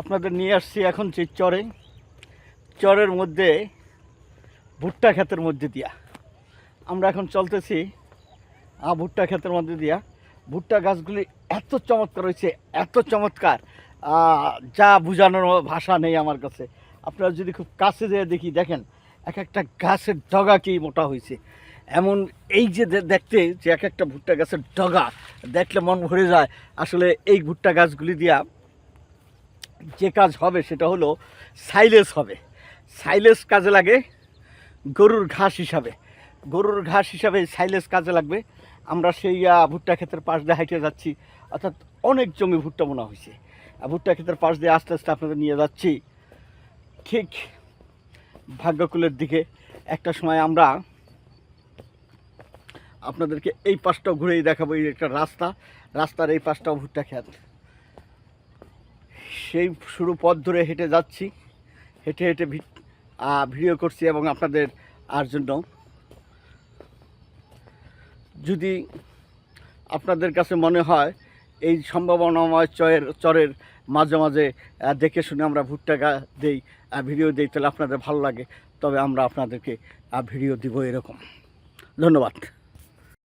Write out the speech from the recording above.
আপনাদের নিয়ে আসছি এখন যে চরে। চরের মধ্যে ভুট্টা ক্ষেতের মধ্যে দিয়া। আমরা এখন চলতেছি ভুট্টা ক্ষেতের মধ্যে দিয়া। ভুট্টা গাছগুলি এত চমৎকার হয়েছে, এত চমৎকার। যা বোঝানোর ভাষা নেই আমার কাছে। আপনারা যদি খুব কাছে যেয়ে দেখি, দেখেন এক একটা গাছের ডগা কি মোটা হয়েছে। এমন এই যে দেখতে যে এক একটা ভুট্টা গাছের ডগা, দেখলে মন ভরে যায়। আসলে এই ভুট্টা গাছগুলি দিয়া যে কাজ হবে সেটা হলো সাইলেস হবে। সাইলেস কাজে লাগে গরুর ঘাস হিসাবে। গরুর ঘাস হিসাবে সাইলেস কাজে লাগবে। আমরা সেই ভুট্টা ক্ষেতের পাশ দিয়ে হাইটে যাচ্ছি। অর্থাৎ অনেক জমি ভুট্টা বোনা হয়েছে। ভুট্টা ক্ষেতের পাশ দিয়ে আস্তে আস্তে আপনাদের নিয়ে যাচ্ছি। ঠিক ভাগ্যকুলের দিকে একটা সময় আমরা আপনাদেরকে এই পাশটাও ঘুরেই দেখাবো, এই একটা রাস্তা। রাস্তার এই পাশটাও ভুট্টা ক্ষেত। সেই শুরু পথ ধরে হেঁটে যাচ্ছি। হেঁটে হেঁটে ভিডিও করছি এবং আপনাদের আর জন্য যদি আপনাদের কাছে মনে হয়, এই সম্ভাবনাময় চয়ের, চরের মাঝে মাঝে দেখে শুনে আমরা ভুট্টা দেই ভিডিও দিই, তাহলে আপনাদের ভালো লাগে। তবে আমরা আপনাদেরকে ভিডিও দিব এরকম। ধন্যবাদ।